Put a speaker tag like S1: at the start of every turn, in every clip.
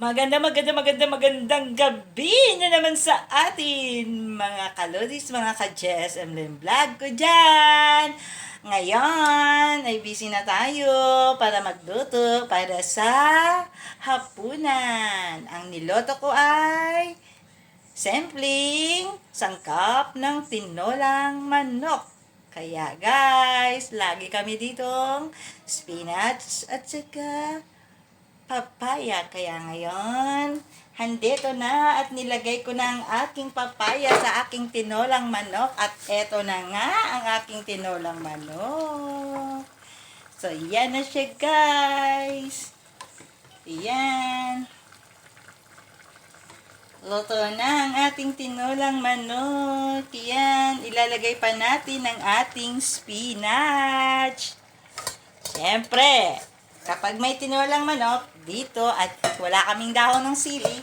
S1: Maganda, maganda, maganda, magandang gabi na naman sa atin, mga kalodis, mga ka-JSM Lim Vlog ko dyan. Ngayon, ay busy na tayo para magluto para sa hapunan. Ang niloto ko ay simpleng sangkap ng tinolang manok. Kaya guys, lagi kami ditong spinach at saka papaya. Kaya ngayon, handito na at nilagay ko na ang aking papaya sa aking tinolang manok. At eto na nga ang aking tinolang manok. So, yan na siya guys. Yan. Luto na ang ating tinolang manok. Yan. Ilalagay pa natin ang ating spinach. Siyempre, kapag may tinolang manok, dito at wala kaming dahon ng sili,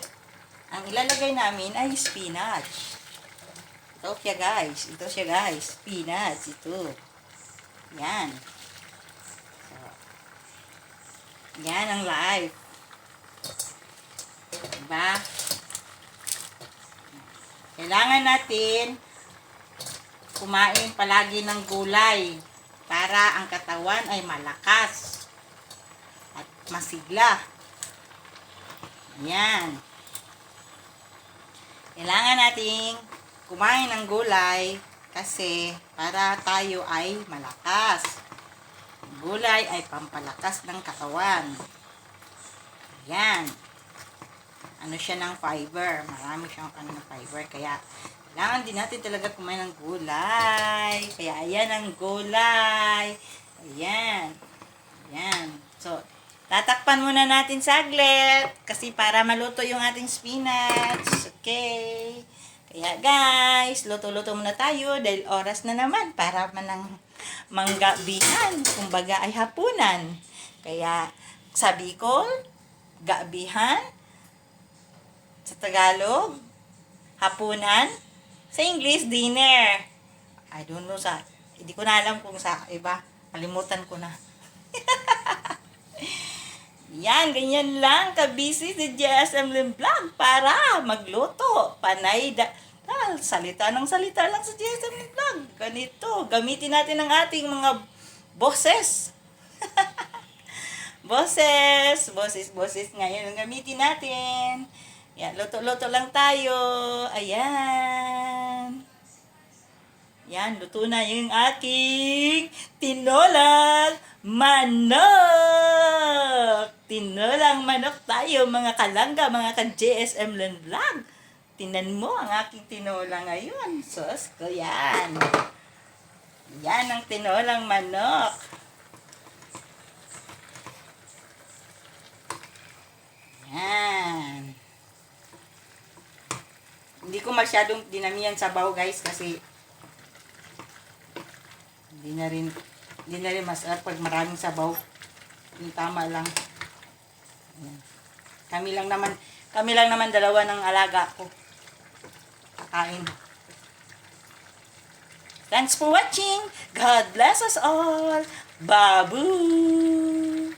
S1: ang ilalagay namin ay spinach. Ito siya guys. Ito siya guys. Spinach. Ito. Yan. So, yan ang life. Diba? Kailangan natin kumain palagi ng gulay para ang katawan ay malakas masigla. Yan. Kailangan nating kumain ng gulay kasi para tayo ay malakas. Gulay ay pampalakas ng katawan. Yan. Ano siya ng fiber. Marami siyang ano ng fiber. Kaya, kailangan din natin talaga kumain ng gulay. Kaya, ayan ang gulay. Ayan. Ayan. So, tatakpan muna natin saglit. Kasi para maluto yung ating spinach. Okay. Kaya guys, luto-luto muna tayo dahil oras na naman para manang manggabihan. Kumbaga ay hapunan. Kaya sa Bicol, gabihan. Sa Tagalog, hapunan. Sa English, dinner. I don't know sa, hindi ko na alam kung sa iba. Kalimutan ko na. Yan, ganyan lang kabisi si JSM Lim Vlog para magluto. Panay da, dahil salita ng salita lang sa JSM Lim Vlog. Ganito, gamitin natin ang ating mga boses. boses, boses, boses ngayon ang gamitin natin. Yan, luto-luto lang tayo. Ayan. Yan, luto na yung aking tinolang manok. Tinolang manok tayo, mga kalangga, mga ka-JSM Land Vlog. Tinan mo ang aking tinola ngayon. Sus ko yan. Yan ang tinolang manok. Yan. Hindi ko masyadong dinamihan sabaw guys kasi hindi na rin hindi na rin masarap pag maraming sabaw. Yung tama lang. Kami lang naman kami lang naman dalawa ng alaga ko. Kakain. Thanks for watching. God bless us all. Babu!